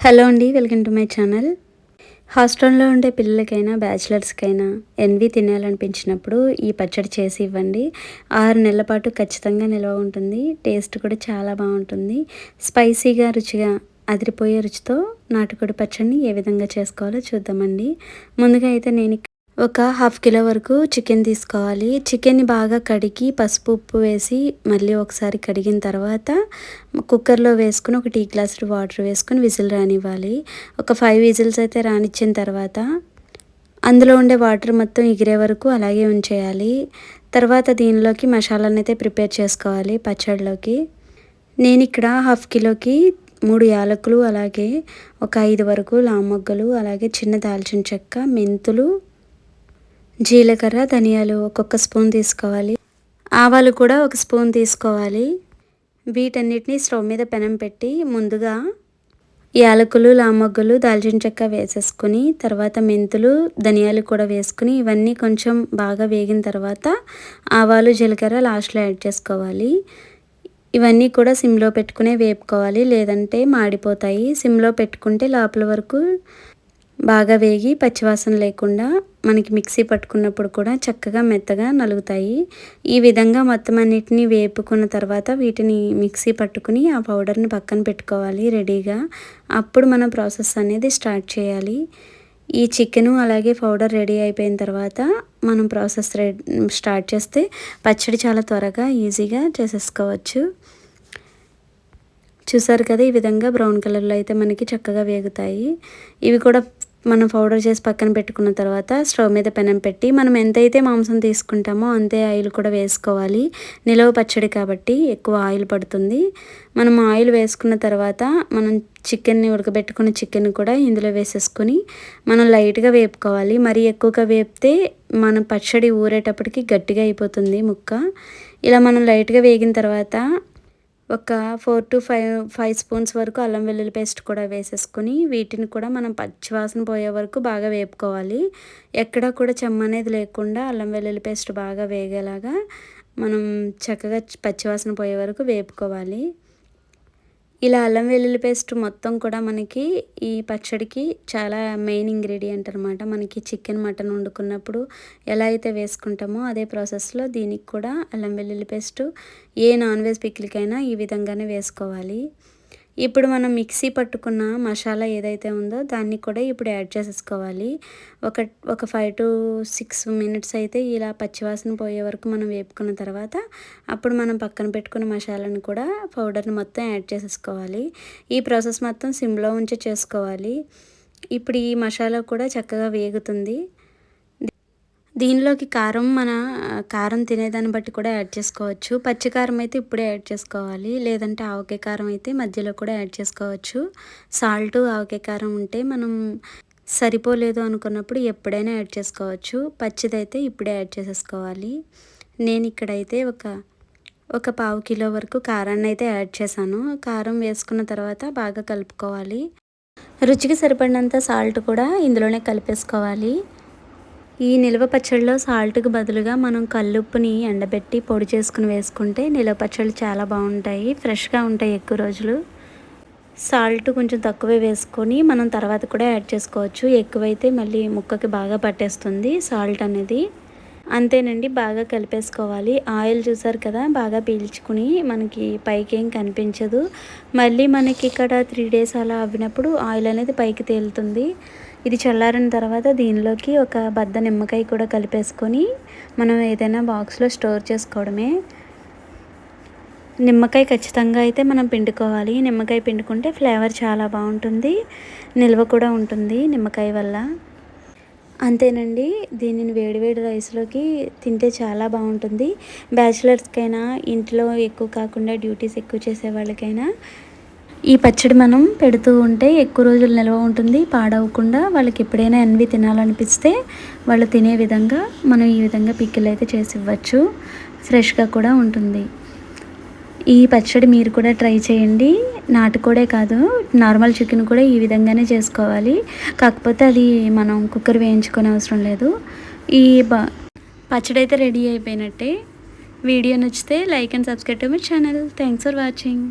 Hello అండి welcome to my channel. హాస్టల్లో ఉండే పిల్లలకైనా బ్యాచిలర్స్కైనా ఎన్వి తినాలనిపించినప్పుడు ఈ పచ్చడి చేసి ఇవ్వండి. ఆరు నెలల పాటు ఖచ్చితంగా నిల్వ ఉంటుంది టేస్ట్ కూడా చాలా బాగుంటుంది. స్పైసీగా రుచిగా అదిరిపోయే రుచితో నాటుకోడి పచ్చడిని ఏ విధంగా చేసుకోవాలో చూద్దామండి. ముందుగా అయితే నేను ఒక హాఫ్ కిలో వరకు చికెన్ తీసుకోవాలి. చికెన్ని బాగా కడిగి పసుపు ఉప్పు వేసి మళ్ళీ ఒకసారి కడిగిన తర్వాత కుక్కర్లో వేసుకుని ఒక టీ గ్లాస్ వాటర్ వేసుకుని విజిల్ రానివ్వాలి. ఒక ఫైవ్ విజిల్స్ అయితే రానిచ్చిన తర్వాత అందులో ఉండే వాటర్ మొత్తం ఎగిరే వరకు అలాగే ఉంచేయాలి. తర్వాత దీనిలోకి మసాలాని అయితే ప్రిపేర్ చేసుకోవాలి పచ్చడిలోకి. నేను ఇక్కడ హాఫ్ కిలోకి మూడు యాలకులు అలాగే ఒక ఐదు వరకు లామొగ్గలు అలాగే చిన్న దాల్చిన చెక్క మెంతులు జీలకర్ర ధనియాలు ఒక్కొక్క స్పూన్ తీసుకోవాలి. ఆవాలు కూడా ఒక స్పూన్ తీసుకోవాలి. వీటన్నిటిని స్టవ్ మీద పెనం పెట్టి ముందుగా యాలకులు లామగ్గులు దాల్చిన చెక్క వేసేసుకుని తర్వాత మెంతులు ధనియాలు కూడా వేసుకుని ఇవన్నీ కొంచెం బాగా వేగిన తర్వాత ఆవాలు జీలకర్ర లాస్ట్లో యాడ్ చేసుకోవాలి. ఇవన్నీ కూడా సిమ్లో పెట్టుకునే వేపుకోవాలి. లేదంటే మాడిపోతాయి. సిమ్లో పెట్టుకుంటే లోపల వరకు బాగా వేగి పచ్చివాసన లేకుండా మనకి మిక్సీ పట్టుకున్నప్పుడు కూడా చక్కగా మెత్తగా నలుగుతాయి. ఈ విధంగా మొత్తం అన్నిటిని వేపుకున్న తర్వాత వీటిని మిక్సీ పట్టుకుని ఆ పౌడర్ని పక్కన పెట్టుకోవాలి రెడీగా. అప్పుడు మన ప్రాసెస్ అనేది స్టార్ట్ చేయాలి. ఈ చికెను అలాగే పౌడర్ రెడీ అయిపోయిన తర్వాత మనం ప్రాసెస్ స్టార్ట్ చేస్తే పచ్చడి చాలా త్వరగా ఈజీగా చేసేసుకోవచ్చు. చూసారు కదా ఈ విధంగా బ్రౌన్ కలర్లో అయితే మనకి చక్కగా వేగుతాయి. ఇవి కూడా మనం పౌడర్ చేసి పక్కన పెట్టుకున్న తర్వాత స్టవ్ మీద పెనం పెట్టి మనం ఎంతైతే మాంసం తీసుకుంటామో అంతే ఆయిల్ కూడా వేసుకోవాలి. నిలవ పచ్చడి కాబట్టి ఎక్కువ ఆయిల్ పడుతుంది. మనం ఆయిల్ వేసుకున్న తర్వాత మనం చికెన్ని ఉడకబెట్టుకున్న చికెన్ కూడా ఇందులో వేసేసుకొని మనం లైట్గా వేపుకోవాలి. మరీ ఎక్కువగా వేపితే మన పచ్చడి ఊరేటప్పటికి గట్టిగా అయిపోతుంది ముక్క. ఇలా మనం లైట్గా వేగిన తర్వాత ఒక four to five five spoons వరకు అల్లం వెల్లుల్లి పేస్ట్ కూడా వేసేసుకొని వీటిని కూడా మనం పచ్చివాసన పోయే వరకు బాగా వేపుకోవాలి. ఎక్కడా కూడా చెమ్మ అనేది లేకుండా అల్లం వెల్లుల్లి పేస్ట్ బాగా వేగేలాగా మనం చక్కగా పచ్చివాసన పోయే వరకు వేపుకోవాలి. ఇలా అల్లం వెల్లుల్లి పేస్ట్ మొత్తం కూడా మనకి ఈ పచ్చడికి చాలా మెయిన్ ఇంగ్రీడియంట్ అనమాట మనకి చికెన్ మటన్ వండుకున్నప్పుడు ఎలా అయితే వేసుకుంటామో అదే ప్రాసెస్లో దీనికి కూడా అల్లం వెల్లుల్లి పేస్ట్ ఏ నాన్ వెజ్ పిక్లకైనా ఈ విధంగానే వేసుకోవాలి. ఇప్పుడు మనం మిక్సీ పట్టుకున్న మసాలా ఏదైతే ఉందో దాన్ని కూడా ఇప్పుడు యాడ్ చేసేసుకోవాలి. ఒక ఒక ఫైవ్ టు సిక్స్ మినిట్స్ అయితే ఇలా పచ్చివాసన పోయే వరకు మనం వేపుకున్న తర్వాత అప్పుడు మనం పక్కన పెట్టుకున్న మసాలాను కూడా పౌడర్ని మొత్తం యాడ్ చేసేసుకోవాలి. ఈ ప్రాసెస్ మొత్తం సిమ్లో ఉంచి చేసుకోవాలి. ఇప్పుడు ఈ మసాలా కూడా చక్కగా వేగుతుంది. దీనిలోకి కారం మన కారం తినేదాన్ని బట్టి కూడా యాడ్ చేసుకోవచ్చు. పచ్చికారం అయితే ఇప్పుడే యాడ్ చేసుకోవాలి. లేదంటే ఆవకాయ కారం అయితే మధ్యలో కూడా యాడ్ చేసుకోవచ్చు. సాల్ట్ ఆవకాయ కారం ఉంటే మనం సరిపోలేదు అనుకున్నప్పుడు ఎప్పుడైనా యాడ్ చేసుకోవచ్చు. పచ్చిదైతే ఇప్పుడే యాడ్ చేసేసుకోవాలి. నేను ఇక్కడైతే ఒక ఒక పావు కిలో వరకు కారాన్ని అయితే యాడ్ చేశాను. కారం వేసుకున్న తర్వాత బాగా కలుపుకోవాలి. రుచికి సరిపడినంత సాల్ట్ కూడా ఇందులోనే కలిపేసుకోవాలి. ఈ నిల్వ పచ్చడిలో సాల్ట్కి బదులుగా మనం కల్లుప్పుని ఎండబెట్టి పొడి చేసుకుని వేసుకుంటే నిల్వ పచ్చళ్ళు చాలా బాగుంటాయి ఫ్రెష్గా ఉంటాయి ఎక్కువ రోజులు. సాల్ట్ కొంచెం తక్కువే వేసుకొని మనం తర్వాత కూడా యాడ్ చేసుకోవచ్చు. ఎక్కువైతే మళ్ళీ ముక్కకి బాగా పట్టేస్తుంది సాల్ట్ అనేది. అంతేనండి బాగా కలిపేసుకోవాలి. ఆయిల్ చూసారు కదా బాగా పీల్చుకుని మనకి పైకి ఏం కనిపించదు. మళ్ళీ మనకి ఇక్కడ త్రీ డేస్ అలా అవ్వినప్పుడు ఆయిల్ అనేది పైకి తేలుతుంది. ఇది చల్లారిన తర్వాత దీనిలోకి ఒక బద్ద నిమ్మకాయ కూడా కలిపేసుకొని మనం ఏదైనా బాక్స్లో స్టోర్ చేసుకోవడమే. నిమ్మకాయ ఖచ్చితంగా అయితే మనం పిండుకోవాలి. నిమ్మకాయ పిండుకుంటే ఫ్లేవర్ చాలా బాగుంటుంది. నిల్వ కూడా ఉంటుంది నిమ్మకాయ వల్ల. అంతేనండి. దీనిని వేడివేడి రైస్లోకి తింటే చాలా బాగుంటుంది. బ్యాచిలర్స్కైనా ఇంట్లో ఎక్కువ కాకుండా డ్యూటీస్ ఎక్కువ చేసే వాళ్ళకైనా ఈ పచ్చడి మనం పెడుతూ ఉంటే ఎక్కువ రోజులు నిల్వ ఉంటుంది. పాడవకుండా వాళ్ళకి ఎప్పుడైనా ఎన్వి తినాలనిపిస్తే వాళ్ళు తినే విధంగా మనం ఈ విధంగా పిక్కిలు అయితే చేసి ఇవ్వచ్చు. ఫ్రెష్గా కూడా ఉంటుంది. ఈ పచ్చడి మీరు కూడా ట్రై చేయండి. నాటుకోడే కాదు నార్మల్ చికెన్ కూడా ఈ విధంగానే చేసుకోవాలి. కాకపోతే అది మనం కుక్కర్ వేయించుకునే అవసరం లేదు. ఈ పచ్చడి అయితే రెడీ అయిపోయినట్టే. వీడియో నచ్చితే like and subscribe to my channel. Thanks for watching